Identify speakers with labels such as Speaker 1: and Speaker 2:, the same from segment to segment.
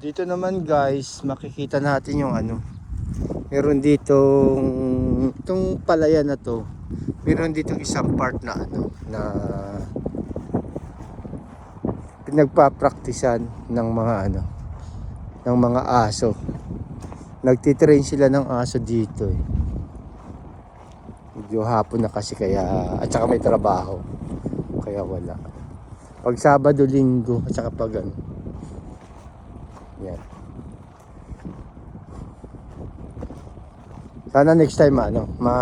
Speaker 1: dito naman guys, makikita natin yung ano. Meron dito itong palayan na to. Meron dito isang part na ano na pinagpapraktisan ng mga ano ng mga aso. Nagtitrain sila ng aso dito eh. Medyo hapon na kasi kaya at saka may trabaho. Kaya wala. Pag Sabado, Linggo at saka pag ano. Yan. Sana next time ano, ma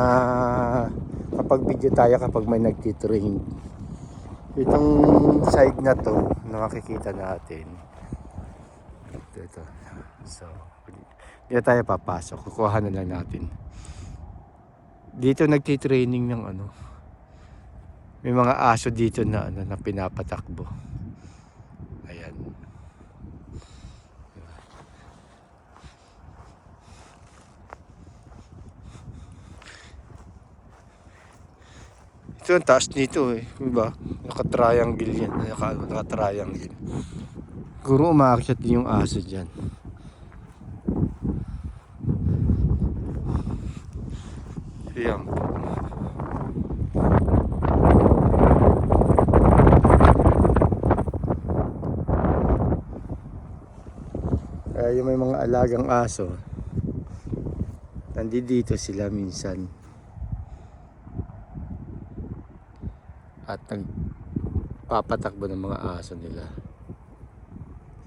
Speaker 1: kapag video tayo kapag may nagtitrain. Itong side na to na makikita natin. Ito, ito. So, dito tayo papasok. Kukuha na lang natin. Dito nagtitraining ng ano. May mga aso dito na ano na pinapatakbo. Ayan. Ito ang taas nito eh. Diba? Naka-triangle yan. Naka, naka-triangle. Siguro umaakyat din yung aso dyan. Ayan po. Kaya yung may mga alagang aso, nandito sila minsan. At nagpapatakbo ng mga aso nila.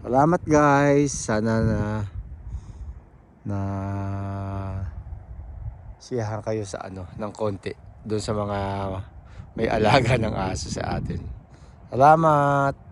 Speaker 1: Salamat guys. Sana na na siyahan kayo sa ano ng konti doon sa mga may alaga ng aso sa atin. Salamat.